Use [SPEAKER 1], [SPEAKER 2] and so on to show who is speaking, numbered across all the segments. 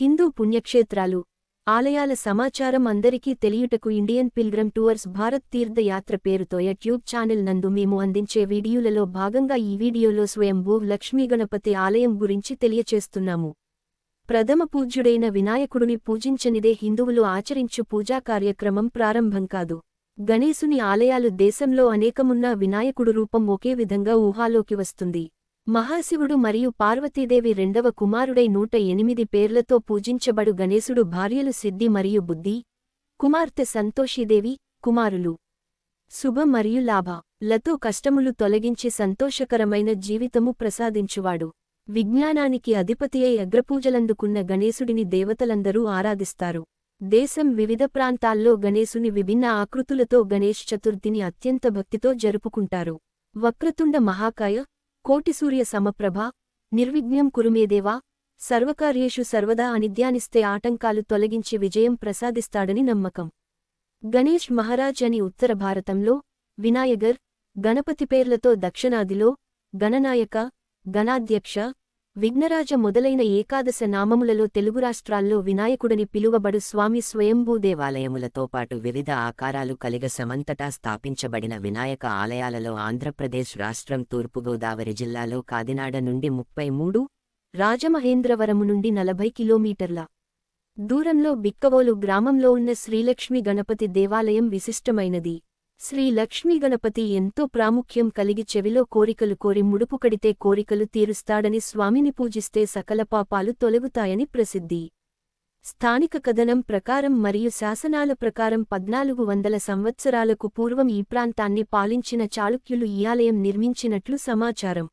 [SPEAKER 1] హిందూ పుణ్యక్షేత్రాలు ఆలయాల సమాచారం అందరికీ తెలియుటకు Indian pilgrim tours Bharat Tirthayatra పేరుతో యూట్యూబ్ ఛానల్ నందు మేము అందించే వీడియోలలో భాగంగా ఈ వీడియోలో స్వయంభూ లక్ష్మీగణపతి ఆలయం గురించి తెలియచేస్తున్నాము. ప్రథమ పూజ్యుడైన వినాయకుడిని పూజించనిదే హిందువులు ఆచరించు పూజా కార్యక్రమం ప్రారంభం కాదు. గణేశుని ఆలయాలు దేశంలో అనేకమున్న వినాయకుడు రూపం ఒకే విధంగా ఊహాలోకి వస్తుంది. మహాశివుడు మరియు పార్వతీదేవి రెండవ కుమారుడై నూట ఎనిమిది పేర్లతో పూజించబడు గణేశుడు భార్యలు సిద్ధి మరియు బుద్ధి కుమార్తె సంతోషీదేవి కుమారులు. శుభ మరియు లాభ. లతో కష్టములు తొలగించి సంతోషకరమైన జీవితము ప్రసాదించువాడు. విజ్ఞానానికి అధిపతియై అగ్రపూజలందుకున్న గణేశుడిని దేవతలందరూ ఆరాధిస్తారు. దేశం వివిధ ప్రాంతాల్లో గణేశుని విభిన్న ఆకృతులతో గణేష్ చతుర్థిని అత్యంత భక్తితో జరుపుకుంటారు. వక్రతుండ మహాకాయ కోటిసూర్య సమప్రభ నిర్విఘ్నం కురుమేదేవా సర్వకార్యేషు సర్వదా అనిధ్యానిస్తే ఆటంకాలు తొలగించి విజయం ప్రసాదిస్తాడని నమ్మకం. గణేష్ మహారాజ్ అని ఉత్తర భారతంలో వినాయగర్ గణపతి పేర్లతో దక్షిణాదిలో గణనాయక గణాధ్యక్ష విఘ్నరాజ మొదలైన ఏకాదశ నామములలో తెలుగు రాష్ట్రాల్లో వినాయకుడని పిలువబడు స్వామి స్వయంభూ దేవాలయములతో పాటు వివిధ ఆకారాలు కలిగ సమంతటా స్థాపించబడిన వినాయక ఆలయాలలో ఆంధ్రప్రదేశ్ రాష్ట్రం తూర్పుగోదావరి జిల్లాలో కాదినాడ నుండి ముప్పై మూడు రాజమహేంద్రవరము నుండి నలభై కిలోమీటర్ల దూరంలో బిక్కవోలు గ్రామంలో ఉన్న శ్రీలక్ష్మి గణపతి దేవాలయం విశిష్టమైనది. శ్రీ లక్ష్మీ గణపతి ఎంతో ప్రాముఖ్యం కలిగి చెవిలో కోరికలు కోరి ముడుపు కడితే కోరికలు తీరుస్తాడని స్వామిని పూజిస్తే సకల పాపాలు తొలగుతాయని ప్రసిద్ధి. స్థానిక కథనం ప్రకారం మరియు శాసనాల ప్రకారం పద్నాలుగు వందల సంవత్సరాలకు పూర్వం ఈ ప్రాంతాన్ని పాలించిన చాళుక్యులు ఈ ఆలయం నిర్మించినట్లు సమాచారం.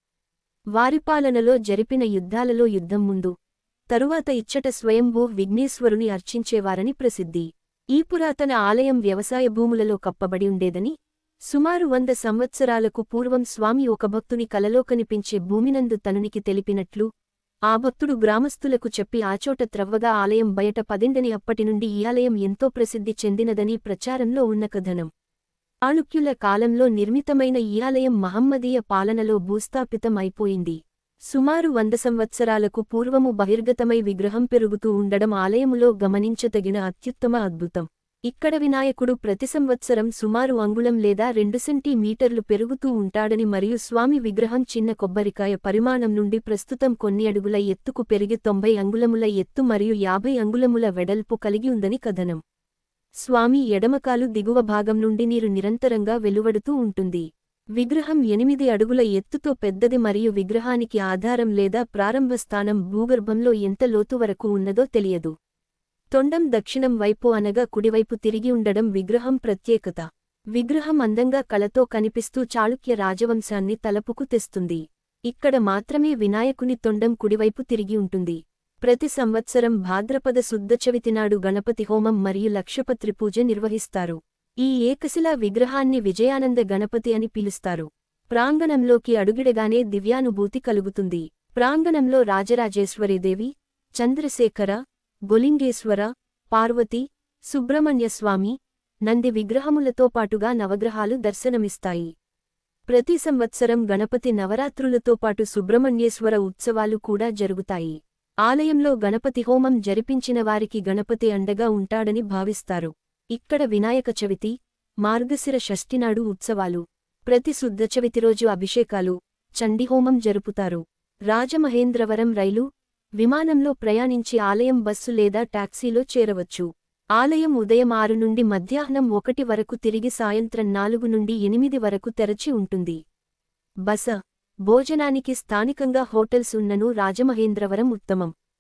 [SPEAKER 1] వారి పాలనలో జరిపిన యుద్ధాలలో యుద్ధం ముందు తరువాత ఇచ్చట స్వయంభూ విఘ్నేశ్వరుని అర్చించేవారని ప్రసిద్ధి. ఈ పురాతన ఆలయం వ్యవసాయ భూములలో కప్పబడి ఉండేదని సుమారు వంద సంవత్సరాలకు పూర్వం స్వామి ఒక భక్తుని కలలో కనిపించే భూమినందు తనునికి తెలిపినట్లు ఆ భక్తుడు గ్రామస్థులకు చెప్పి ఆచోట త్రవ్వగా ఆలయం బయట పదిండని అప్పటినుండి ఈ ఆలయం ఎంతో ప్రసిద్ధి చెందినదని ప్రచారంలో ఉన్న కథనం. ఆళుక్యుల కాలంలో నిర్మితమైన ఈ ఆలయం మహమ్మదీయ పాలనలో భూస్థాపితం అయిపోయింది సుమారు వంద సంవత్సరాలకు పూర్వము బహిర్గతమై విగ్రహం పెరుగుతూ ఉండడం ఆలయములో గమనించతగిన అత్యుత్తమ అద్భుతం. ఇక్కడ వినాయకుడు ప్రతి సంవత్సరం సుమారు అంగుళం లేదా రెండు సెంటీమీటర్లు పెరుగుతూ ఉంటాడని మరియు స్వామి విగ్రహం చిన్న కొబ్బరికాయ పరిమాణం నుండి ప్రస్తుతం కొన్ని అడుగుల ఎత్తుకు పెరిగి తొంభై అంగుళముల ఎత్తు మరియు యాభై అంగుళముల వెడల్పు కలిగి ఉందని కథనం. స్వామి ఎడమకాలు దిగువ భాగం నుండి నీరు నిరంతరంగా వెలువడుతూ ఉంటుంది. విగ్రహం ఎనిమిది అడుగుల ఎత్తుతో పెద్దది మరియు విగ్రహానికి ఆధారం లేదా ప్రారంభ స్థానం భూగర్భంలో ఎంత లోతు వరకు ఉన్నదో తెలియదు. తొండం దక్షిణం వైపు అనగా కుడివైపు తిరిగి ఉండడం విగ్రహం ప్రత్యేకత. విగ్రహం అందంగా కళతో కనిపిస్తూ చాళుక్య రాజవంశాన్ని తలపుకు తెస్తుంది. ఇక్కడ మాత్రమే వినాయకుని తొండం కుడివైపు తిరిగి ఉంటుంది. ప్రతి సంవత్సరం భాద్రపద శుద్ధ చవితినాడు గణపతి హోమం మరియు లక్షపత్రి పూజ నిర్వహిస్తారు. ఈ ఏకశిలా విగ్రహాన్ని విజయానంద గణపతి అని పిలుస్తారు. ప్రాంగణంలోకి అడుగిడగానే దివ్యానుభూతి కలుగుతుంది. ప్రాంగణంలో రాజరాజేశ్వరీదేవి చంద్రశేఖర గొలింగేశ్వర పార్వతి సుబ్రహ్మణ్యస్వామి నంది విగ్రహములతో పాటుగా నవగ్రహాలు దర్శనమిస్తాయి. ప్రతి సంవత్సరం గణపతి నవరాత్రులతో పాటు సుబ్రహ్మణ్యేశ్వర ఉత్సవాలు కూడా జరుగుతాయి. ఆలయంలో గణపతి హోమం జరిపించిన వారికి గణపతి అండగా ఉంటాడని భావిస్తారు. ఇక్కడ వినాయక చవితి మార్గశిర షష్ఠినాడు ఉత్సవాలు ప్రతి శుద్ధ చవితి రోజు అభిషేకాలు చండిహోమం జరుపుతారు. రాజమహేంద్రవరం రైలు విమానంలో ప్రయాణించి ఆలయం బస్సు లేదా టాక్సీలో చేరవచ్చు. ఆలయం ఉదయం ఆరు నుండి మధ్యాహ్నం ఒకటి వరకు తిరిగి సాయంత్రం నాలుగు నుండి ఎనిమిది వరకు తెరచి ఉంటుంది. బస భోజనానికి స్థానికంగా హోటల్స్ ఉన్నను రాజమహేంద్రవరం ఉత్తమం.